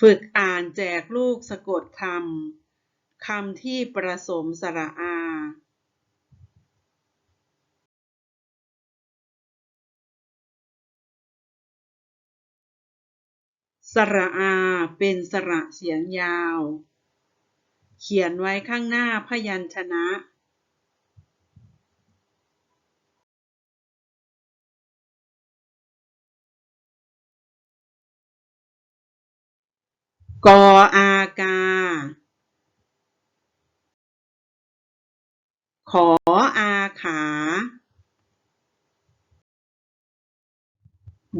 ฝึกอ่านแจกลูกสะกดคำ คำที่ประสมสระอา สระอาเป็นสระเสียงยาว เขียนไว้ข้างหน้าพยัญชนะ กออากา ขออาขา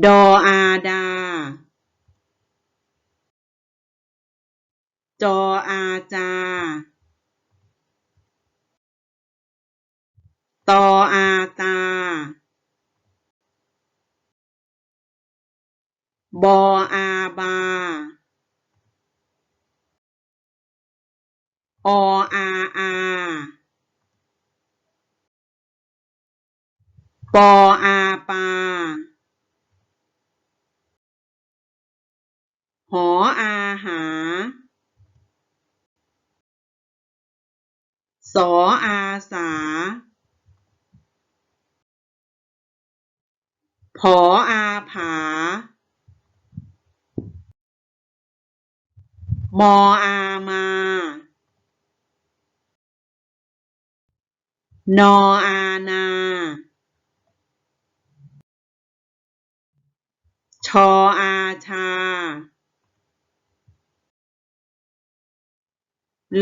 ดออาดา จออาจา ตออาตา บออาบา ออาอาปออาปา หออาหา สออาสา ผออาผา มออามา นออานาชออาชา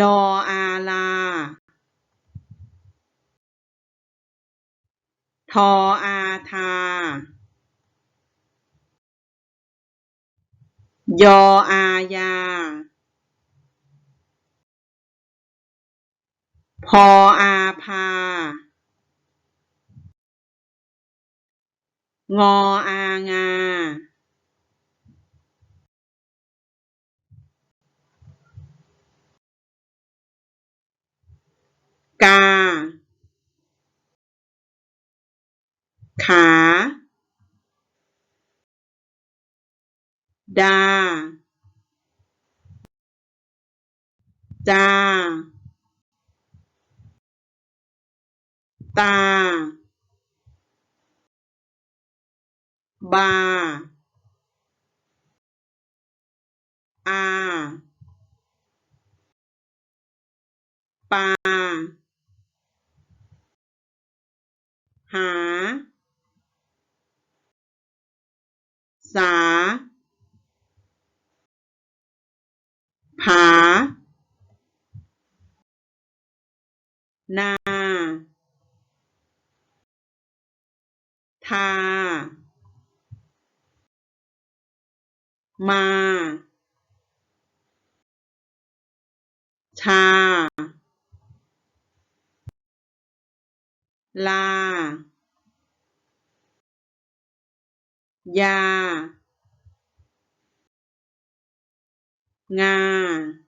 ลออาลา ทออาทา ยออายา พออาพา งออางา กา ขา ดา จา ตา บา อา ปา หา สา ผา นา ทา มา ชา ลา ยา งา